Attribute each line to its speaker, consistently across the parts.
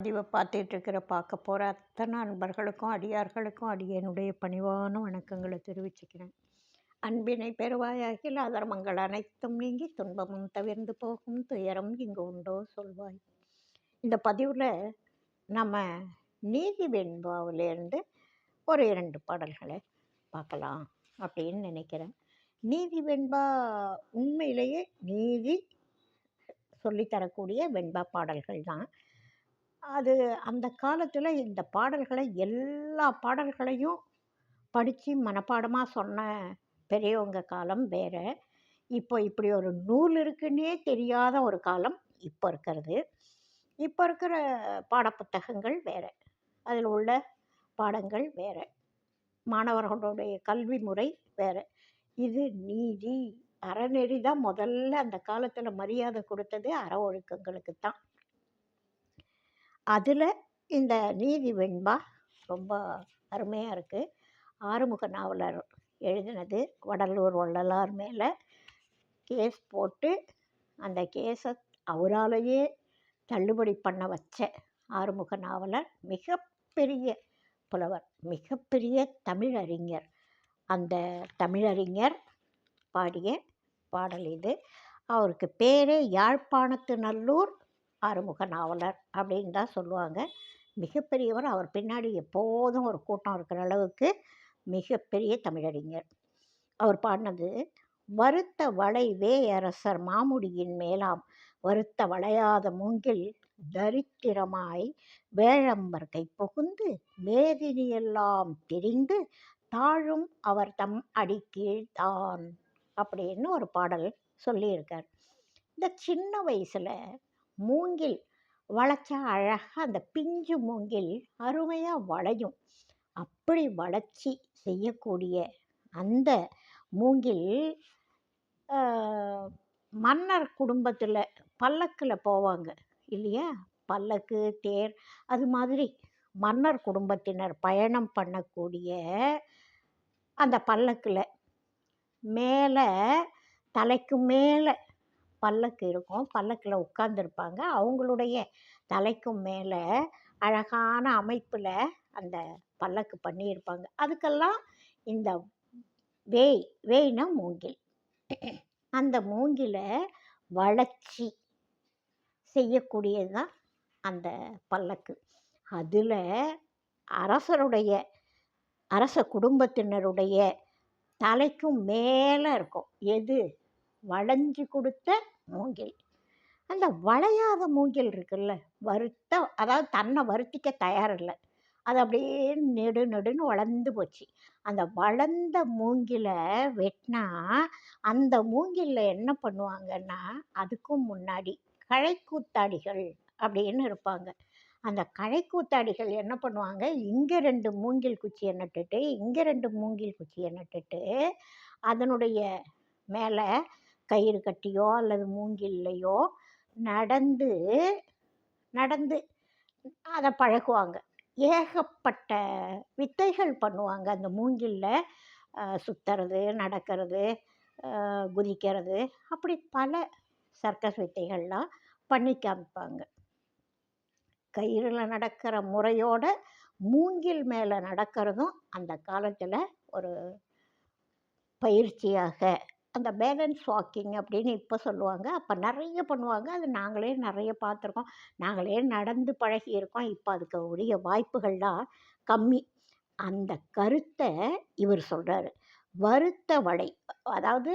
Speaker 1: பதிவை பார்த்துட்ருக்கிற பார்க்க போகிற அத்தனை அன்பர்களுக்கும் அடியார்களுக்கும் அடியனுடைய பணிவான வணக்கங்களை தெரிவிச்சுக்கிறேன் அன்பினை பெறுவாயாகில் அதர்மங்கள் அனைத்தும் நீங்கி துன்பமும் தவிர்ந்து போகும் துயரம் இங்கு உண்டோ சொல்வாய் இந்த பதிவில் நம்ம நீதி வெண்பாவிலேருந்து ஒரு இரண்டு பாடல்களை பார்க்கலாம் அப்படின்னு நினைக்கிறேன் நீதி வெண்பா உண்மையிலேயே நீதி சொல்லித்தரக்கூடிய வெண்பா பாடல்கள் தான் அது அந்த காலத்தில் இந்த பாடல்களை எல்லா பாடல்களையும் படித்து மனப்பாடமாக சொன்ன பெரியவங்க காலம் வேறு இப்போ இப்படி ஒரு நூல் இருக்குன்னே தெரியாத ஒரு காலம் இப்போ இருக்கிறது இப்போ இருக்கிற பாடப்புத்தகங்கள் வேறு அதில் உள்ள பாடங்கள் வேறு மாணவர்களுடைய கல்வி முறை வேறு இது நீதி அறநெறி தான் முதல்ல அந்த காலத்தில் மரியாதை கொடுத்தது அற ஒழுக்கங்களுக்கு தான் அதில் இந்த நீதி வெண்பா ரொம்ப அருமையாக இருக்குது ஆறுமுக நாவலர் எழுதினது வடலூர் வள்ளலார் மேலே கேஸ் போட்டு அந்த கேஸை அவராலேயே தள்ளுபடி பண்ண வச்ச ஆறுமுக நாவலர் மிகப்பெரிய புலவர் மிகப்பெரிய தமிழறிஞர் அந்த தமிழறிஞர் பாடிய பாடல் இது அவருக்கு பேரே யாழ்ப்பாணத்து நல்லூர் ஆறுமுக நாவலர் அப்படின்னு தான் சொல்லுவாங்க மிகப்பெரியவர் அவர் பின்னாடி எப்போதும் ஒரு கூட்டம் இருக்கிற அளவுக்கு மிகப்பெரிய தமிழறிஞர் அவர் பாடினது வருத்த வளைவே அரசர் மாமுடியின் மேலாம் வருத்த வளையாத மூங்கில் தரித்திரமாய் வேழம்பர் கை புகுந்து மேதினியெல்லாம் திரிந்து தாழும் அவர் தம் அடிக்கீழ்தான் அப்படின்னு ஒரு பாடல் சொல்லியிருக்கார் இந்த சின்ன வயசில் மூங்கில் வளைச்சா அழகாக அந்த பிஞ்சு மூங்கில் அருமையாக வளையும் அப்படி வளைச்சி செய்யக்கூடிய அந்த மூங்கில் மன்னர் குடும்பத்தில் பல்லக்கில் போவாங்க இல்லையா பல்லக்கு தேர் அது மாதிரி மன்னர் குடும்பத்தினர் பயணம் பண்ணக்கூடிய அந்த பல்லக்கில் மேலே தலைக்கு மேலே பல்லக்கு இருக்கும் பல்லக்கில் உட்காந்துருப்பாங்க அவங்களுடைய தலைக்கும் மேலே அழகான அமைப்பில் அந்த பல்லக்கு பண்ணியிருப்பாங்க அதுக்கெல்லாம் இந்த வேய் வேய்னா மூங்கில் அந்த மூங்கில வளர்ச்சி செய்யக்கூடியது தான் அந்த பல்லக்கு அதில் அரசருடைய அரச குடும்பத்தினருடைய தலைக்கும் மேலே இருக்கும் எது வளைஞ்சு கொடுத்த மூங்கில் அந்த வளையாத மூங்கில் இருக்குல்ல வருத்த அதாவது தன்னை வருத்திக்க தயாரில்லை அது அப்படியே நெடு நெடுன்னு வளர்ந்து போச்சு அந்த வளர்ந்த மூங்கில வெட்டினா அந்த மூங்கிலில் என்ன பண்ணுவாங்கன்னா அதுக்கும் முன்னாடி கழைக்கூத்தாடிகள் அப்படின்னு இருப்பாங்க அந்த கழைக்கூத்தாடிகள் என்ன பண்ணுவாங்க இங்கே ரெண்டு மூங்கில் குச்சியை நட்டுட்டு இங்கே ரெண்டு மூங்கில் குச்சியை நட்டுட்டு அதனுடைய மேலே கயிறு கட்டியோ அல்லது மூங்கில்லையோ நடந்து நடந்து அதை பழகுவாங்க ஏகப்பட்ட வித்தைகள் பண்ணுவாங்க அந்த மூங்கிலில் சுற்றுறது நடக்கிறது குதிக்கிறது அப்படி பல சர்க்கஸ் வித்தைகள்லாம் பண்ணி காமிப்பாங்க கயிறில் நடக்கிற முறையோட மூங்கில் மேலே நடக்கிறதும் அந்த காலத்தில் ஒரு பயிற்சியாக அந்த பேலன்ஸ் வாக்கிங் அப்படின்னு இப்போ சொல்லுவாங்க அப்போ நிறைய பண்ணுவாங்க அது நாங்களே நிறைய பார்த்துருக்கோம் நாங்களே நடந்து பழகி இருக்கோம் இப்போ அதுக்கு உரிய வாய்ப்புகள்லாம் கம்மி அந்த கருத்தை இவர் சொல்கிறாரு வருத்த வடை அதாவது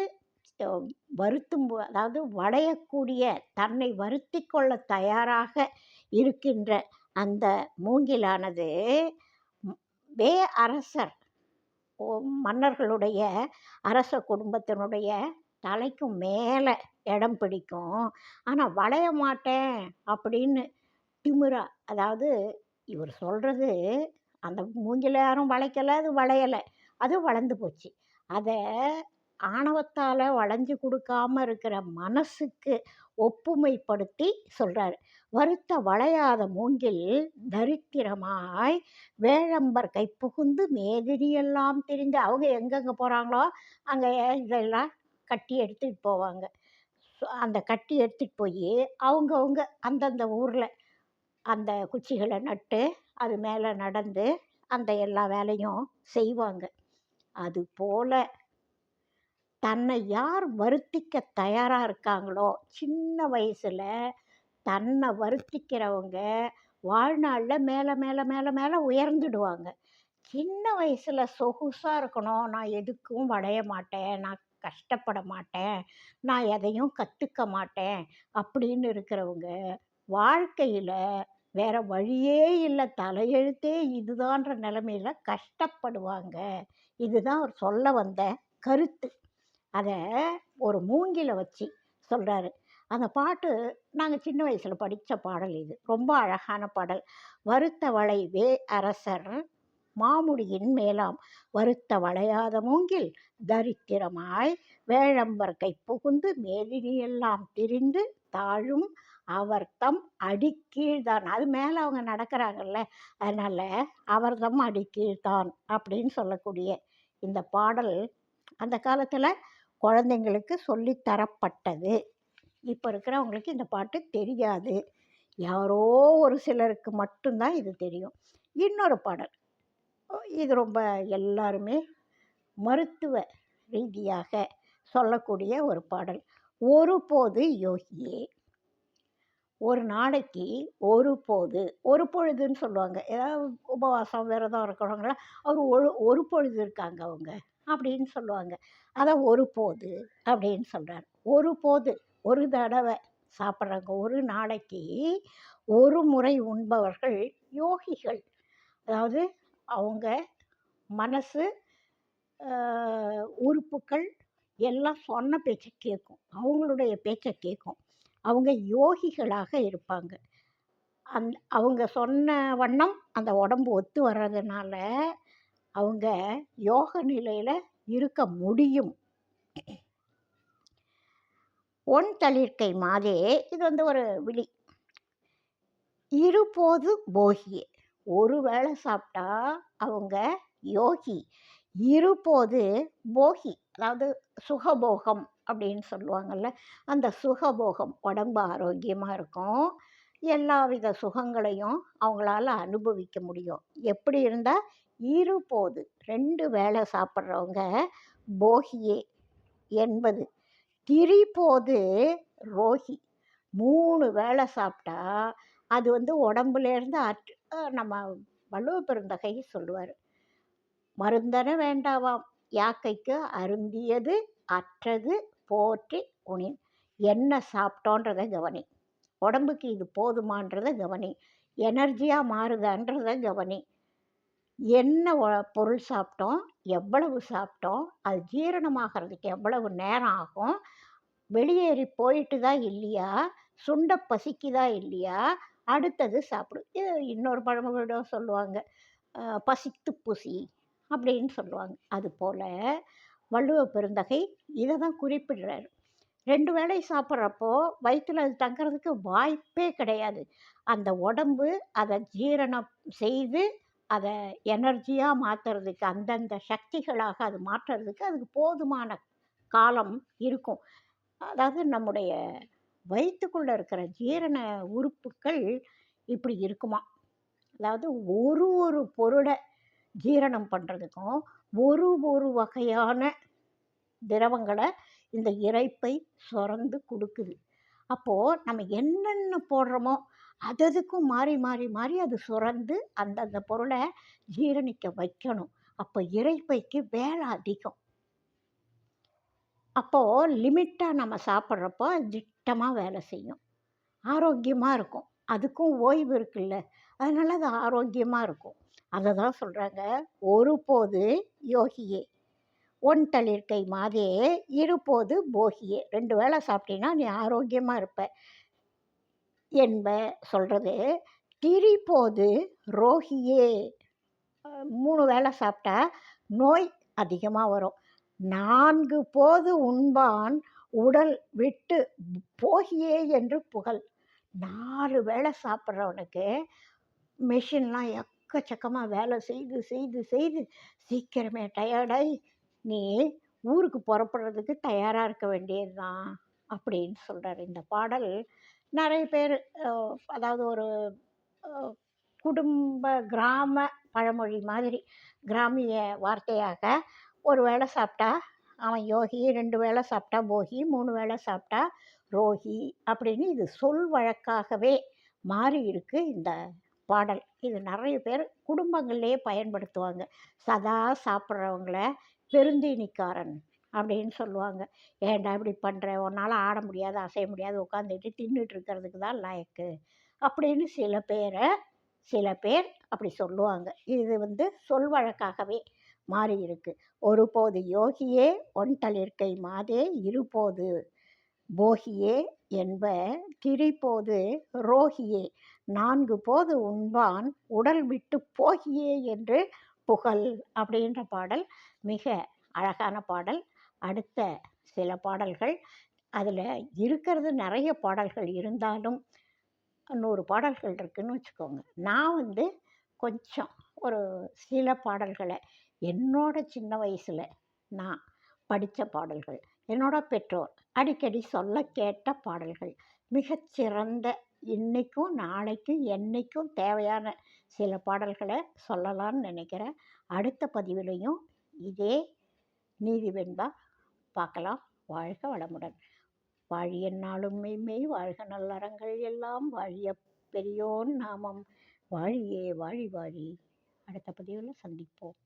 Speaker 1: வருத்தும் அதாவது வடையக்கூடிய தன்னை வருத்தி கொள்ள தயாராக இருக்கின்ற அந்த மூங்கிலானது வே அரசர் மன்னர்களுடைய அரச குடும்பத்தினுடைய தலைக்கும் மேலே இடம் பிடிக்கும் ஆனால் வளைய மாட்டேன் அப்படின்னு திமுறா அதாவது இவர் சொல்கிறது அந்த மூஞ்சில் யாரும் வளைக்கலை அது வளையலை அது வளர்ந்து போச்சு அதை ஆணவத்தால் வளைஞ்சு கொடுக்காம இருக்கிற மனசுக்கு ஒப்புமைப்படுத்தி சொல்கிறார் வருத்த வளையாத மூங்கில் தரித்திரமாய் வேழம்பர் கை புகுந்து மேதிரியெல்லாம் தெரிந்து அவங்க எங்கெங்கே போகிறாங்களோ அங்கே இதெல்லாம் கட்டி எடுத்துட்டு போவாங்க அந்த கட்டி எடுத்துட்டு போய் அவங்கவுங்க அந்தந்த ஊரில் அந்த குச்சிகளை நட்டு அது மேலே நடந்து அந்த எல்லா வேலையும் செய்வாங்க அது போல தன்னை யார் வருத்திக்க தயாராக இருக்காங்களோ சின்ன வயசில் தன்னை வருத்திக்கிறவங்க வாழ்நாளில் மேலே மேலே மேலே மேலே உயர்ந்துடுவாங்க சின்ன வயசில் சொகுசாக இருக்கணும் நான் எதுக்கும் வளைய மாட்டேன் நான் கஷ்டப்பட மாட்டேன் நான் எதையும் கற்றுக்க மாட்டேன் அப்படின்னு இருக்கிறவங்க வாழ்க்கையில் வேற வழியே இல்லை தலையெழுத்தே இதுதான்ற நிலமையில கஷ்டப்படுவாங்க இதுதான் அவர் சொல்ல வந்த கருத்து அதை ஒரு மூங்கில வச்சு சொல்கிறாரு அந்த பாட்டு நாங்கள் சின்ன வயசில் படித்த பாடல் இது ரொம்ப அழகான பாடல் வருத்தவளை வே அரசர் மாமுடியின் மேலாம் வருத்த வளையாத மூங்கில் தரித்திரமாய் வேழம்பர்கை புகுந்து மேதினியெல்லாம் திரிந்து தாழும் அவர் தம் அடிக்கீழ்தான் அது மேலே அவங்க நடக்கிறாங்கல்ல அதனால் அவர் தம் அடிக்கீழ்தான் அப்படின்னு சொல்லக்கூடிய இந்த பாடல் அந்த காலத்தில் குழந்தைங்களுக்கு சொல்லித்தரப்பட்டது இப்போ இருக்கிறவங்களுக்கு இந்த பாட்டு தெரியாது யாரோ ஒரு சிலருக்கு மட்டும்தான் இது தெரியும் இன்னொரு பாடல் இது ரொம்ப எல்லாருமே மருத்துவ ரீதியாக சொல்லக்கூடிய ஒரு பாடல் ஒரு போது யோகியே ஒரு நாளைக்கு ஒரு போது ஒரு பொழுதுன்னு சொல்லுவாங்க ஏதாவது உபவாசம் விரதம் இருக்கிறவங்களாம் அவர் ஒரு ஒரு பொழுது இருக்காங்க அவங்க அப்படின்னு சொல்லுவாங்க அதை ஒரு போது அப்படின்னு சொல்கிறார் ஒரு போது ஒரு தடவை சாப்பிட்றாங்க ஒரு நாளைக்கு ஒரு முறை உண்பவர்கள் யோகிகள் அதாவது அவங்க மனசு உறுப்புக்கள் எல்லாம் சொன்ன பேச்சை கேட்கும் அவங்களுடைய பேச்சை கேட்கும் அவங்க யோகிகளாக இருப்பாங்க அந் அவங்க சொன்ன வண்ணம் அந்த உடம்பு ஒத்து வர்றதுனால அவங்க யோக நிலையில் இருக்க முடியும் ஒன் தளிர்க்கை மாதே இது வந்து ஒரு விழி இருபோது போகியே ஒரு வேளை சாப்பிட்டா அவங்க யோகி இருபோது போகி அதாவது சுகபோகம் அப்படின்னு சொல்லுவாங்கள்ல அந்த சுகபோகம் உடம்பு ஆரோக்கியமாக இருக்கும் எல்லா வித சுகங்களையும் அவங்களால அனுபவிக்க முடியும் எப்படி இருந்தால் இருபோது ரெண்டு வேளை சாப்பிட்றவங்க போகியே என்பது திரிபோது ரோஹி மூணு வேளை சாப்பிட்டா அது வந்து உடம்புலேருந்து அற்று நம்ம வலுவ பெருந்தகை சொல்லுவார் மருந்தன வேண்டாவாம் யாக்கைக்கு அருந்தியது அற்றது போற்றி உணி என்ன சாப்பிட்டோன்றத கவனி உடம்புக்கு இது போதுமான்றதை கவனி எனர்ஜியாக மாறுதான்றதை கவனி என்ன பொருள் சாப்பிட்டோம் எவ்வளவு சாப்பிட்டோம் அது ஜீரணமாகிறதுக்கு எவ்வளவு நேரம் ஆகும் வெளியேறி போயிட்டுதா இல்லையா சுண்ட பசிக்குதா இல்லையா அடுத்தது சாப்பிடு இன்னொரு பழமொழியோட சொல்லுவாங்க பசித்து புசி அப்படின்னு சொல்லுவாங்க அதுபோல் வள்ளுவ பெருந்தகை இதை தான் குறிப்பிடுறாரு ரெண்டு வேளை சாப்பிட்றப்போ வயிற்றுல அது தங்கிறதுக்கு வாய்ப்பே கிடையாது அந்த உடம்பு அதை ஜீரணம் செய்து அதை எனர்ஜியாக மாற்றுறதுக்கு அந்தந்த சக்திகளாக அது மாற்றுறதுக்கு அதுக்கு போதுமான காலம் இருக்கும் அதாவது நம்முடைய வயிற்றுக்குள்ளே இருக்கிற ஜீரண உறுப்புக்கள் இப்படி இருக்குமா அதாவது ஒரு ஒரு பொருளை ஜீரணம் பண்ணுறதுக்கும் ஒரு ஒரு வகையான திரவங்களை இந்த இறைப்பை சுரந்து கொடுக்குது அப்போது நம்ம என்னென்ன போடுறோமோ அது அதுக்கும் மாறி மாறி மாறி அது சுரந்து அந்தந்த பொருளை ஜீரணிக்க வைக்கணும் அப்போ இறைப்பைக்கு வேலை அதிகம் அப்போது லிமிட்டாக நம்ம சாப்பிட்றப்போ திட்டமாக வேலை செய்யும் ஆரோக்கியமாக இருக்கும் அதுக்கும் ஓய்வு இருக்குல்ல அதனால் அது ஆரோக்கியமாக இருக்கும் அதை தான் சொல்கிறாங்க ஒருபோது யோகியே ஒன் தளிர்க்கை மாதே இருபோது போகியே ரெண்டு வேளை சாப்பிட்டீங்கன்னா நீ ஆரோக்கியமாக இருப்ப என்ப சொல்கிறது திரிபோது ரோகியே மூணு வேளை சாப்பிட்டா நோய் அதிகமாக வரும் நான்கு போது உண்பான் உடல் விட்டு போகியே என்று புகழ் நாலு வேளை சாப்பிட்றவனுக்கு மிஷின்லாம் எக்கச்சக்கமாக வேலை செய்து செய்து செய்து சீக்கிரமே டயர்டாகி நீ ஊருக்கு புறப்படுறதுக்கு தயாராக இருக்க வேண்டியது தான் அப்படின்னு சொல்கிறார் இந்த பாடல் நிறைய பேர் அதாவது ஒரு குடும்ப கிராம பழமொழி மாதிரி கிராமிய வார்த்தையாக ஒரு வேளை சாப்பிட்டா அவன் யோகி ரெண்டு வேளை சாப்பிட்டா போகி மூணு வேளை சாப்பிட்டா ரோஹி அப்படின்னு இது சொல் வழக்காகவே மாறி இருக்கு இந்த பாடல் இது நிறைய பேர் குடும்பங்கள்லேயே பயன்படுத்துவாங்க சதா சாப்பிட்றவங்கள பெருந்தீனிக்காரன் அப்படின்னு சொல்லுவாங்க ஏன்டா இப்படி பண்ணுற உன்னால் ஆட முடியாது அசைய முடியாது உட்காந்துட்டு தின்னுட்டு இருக்கிறதுக்கு தான் லாயக்கு அப்படின்னு சில பேரை சில பேர் அப்படி சொல்லுவாங்க இது வந்து சொல் வழக்காகவே மாறி இருக்கு ஒருபோது யோகியே ஒன்தளிர்க்கை மாதே இருபோது போகியே என்ப திரிபோது ரோகியே நான்கு போது உண்பான் உடல் விட்டு போகியே என்று புகழ் அப்படின்ற பாடல் மிக அழகான பாடல் அடுத்த சில பாடல்கள் அதில் இருக்கிறது நிறைய பாடல்கள் இருந்தாலும் நூறு பாடல்கள் இருக்குதுன்னு வச்சுக்கோங்க நான் வந்து கொஞ்சம் ஒரு சில பாடல்களை என்னோட சின்ன வயசில் நான் படித்த பாடல்கள் என்னோட பெற்றோர் அடிக்கடி சொல்ல கேட்ட பாடல்கள் மிகச்சிறந்த இன்றைக்கும் நாளைக்கும் என்றைக்கும் தேவையான சில பாடல்களை சொல்லலாம்னு நினைக்கிறேன் அடுத்த பதிவிலையும் இதே நீதி வெண்பா பார்க்கலாம் வாழ்க வளமுடன் வாழிய நாளும் மெய்மெய் வாழ்க நல்லறங்கள் எல்லாம் வாழிய பெரியோன் நாமம் வாழியே வாழி வாழி அடுத்த பதிவில் சந்திப்போம்